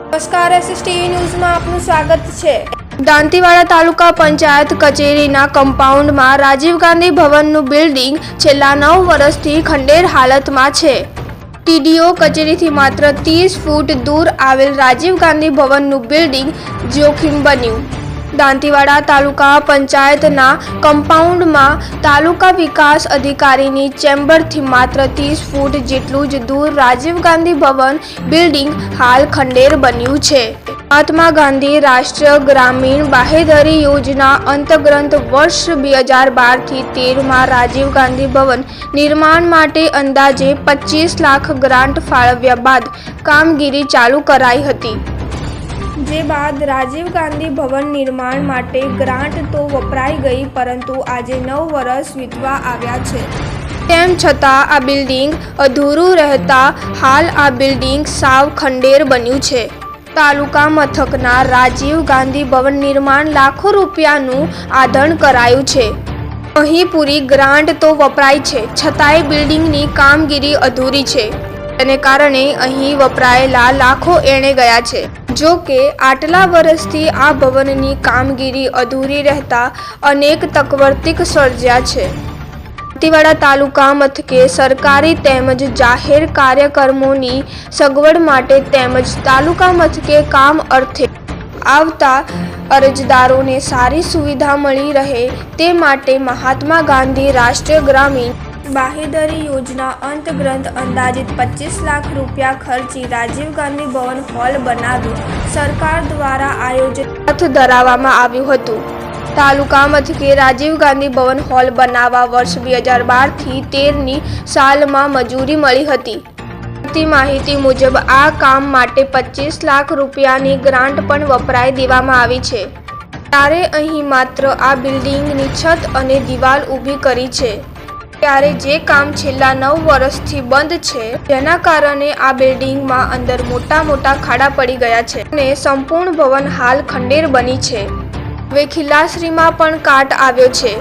નમસ્કાર એસએસટીવી ન્યૂઝમાં આપનું સ્વાગત છે. દાંતીવાડા તાલુકા પંચાયત કચેરીના કમ્પાઉન્ડમાં રાજીવ ગાંધી ભવનનું બિલ્ડિંગ છેલ્લા નવ વર્ષથી ખંડેર હાલતમાં છે. ટીડીઓ કચેરીથી માત્ર ત્રીસ ફૂટ દૂર આવેલ રાજીવ ગાંધી ભવનનું બિલ્ડિંગ જોખીમ બન્યું. દાંતીવાડા તાલુકા પંચાયતના કમ્પાઉન્ડમાં તાલુકા વિકાસ અધિકારીની ચેમ્બરથી માત્ર ત્રીસ ફૂટ જેટલું જ દૂર રાજીવ ગાંધી ભવન બિલ્ડિંગ હાલ ખંડેર બન્યું છે. મહાત્મા ગાંધી રાષ્ટ્રીય ગ્રામીણ બાહેધરી યોજના અંતગ્રંથ વર્ષ બે હજાર બારથી તેરમાં રાજીવ ગાંધી ભવન નિર્માણ માટે અંદાજે પચીસ લાખ ગ્રાન્ટ ફાળવ્યા બાદ કામગીરી ચાલુ કરાઈ હતી. જે બાદ રાજીવ ગાંધી ભવન નિર્માણ માટે ગ્રાન્ટ તો વપરાઈ ગઈ, પરંતુ આજે નવ વર્ષ વીતવા આવ્યા છે. તેમ છતાં આ બિલ્ડિંગ અધૂરું રહેતા હાલ આ બિલ્ડિંગ સાવ ખંડેર બન્યું છે. તાલુકા મથકના રાજીવ ગાંધી ભવન નિર્માણ લાખો રૂપિયાનું આધણ કરાયું છે. અહીં પૂરી ગ્રાન્ટ તો વપરાય છે, છતાંય બિલ્ડિંગની કામગીરી અધૂરી છે. તેને કારણે અહીં વપરાયેલા લાખો એણે ગયા છે. જો કે આટલા વર્ષથી આ ભવનની કામગીરી અધૂરી રહેતા અનેક તકવર્તિક સર્જ્યા છે. દાંતીવાડા તાલુકા મથકે સરકારી તેમજ જાહેર કાર્યક્રમોની સગવડ માટે તેમજ તાલુકા મથકે કામ અર્થે આવતા અરજદારોને સારી સુવિધા મળી રહે તે માટે મહાત્મા ગાંધી રાષ્ટ્રીય ગ્રામીણ બાહેધરી યોજના અંતર્ગત અંદાજિત પચીસ લાખ રૂપિયા ખર્ચી રાજીવ ગાંધી ભવન હોલ બનાવી સરકાર દ્વારા આયોજન હાથ ધરાવવામાં આવ્યું હતું. તાલુકા મથકે રાજીવ ગાંધી ભવન હોલ બનાવવા વર્ષ બે હજાર બારથી તેરની સાલમાં મજૂરી મળી હતી. મળતી માહિતી મુજબ આ કામ માટે પચીસ લાખ રૂપિયાની ગ્રાન્ટ પણ વપરાઈ દેવામાં આવી છે. ત્યારે અહીં માત્ર આ બિલ્ડિંગની છત અને દિવાલ ઊભી કરી છે. ત્યારે જે કામ છેલ્લા નવ વર્ષથી બંધ છે, જેના કારણે આ બિલ્ડિંગમાં અંદર મોટા મોટા ખાડા પડી ગયા છે અને સંપૂર્ણ ભવન હાલ ખંડેર બની છે. હવે ખિલ્લાશ્રીમાં પણ કાટ આવ્યો છે.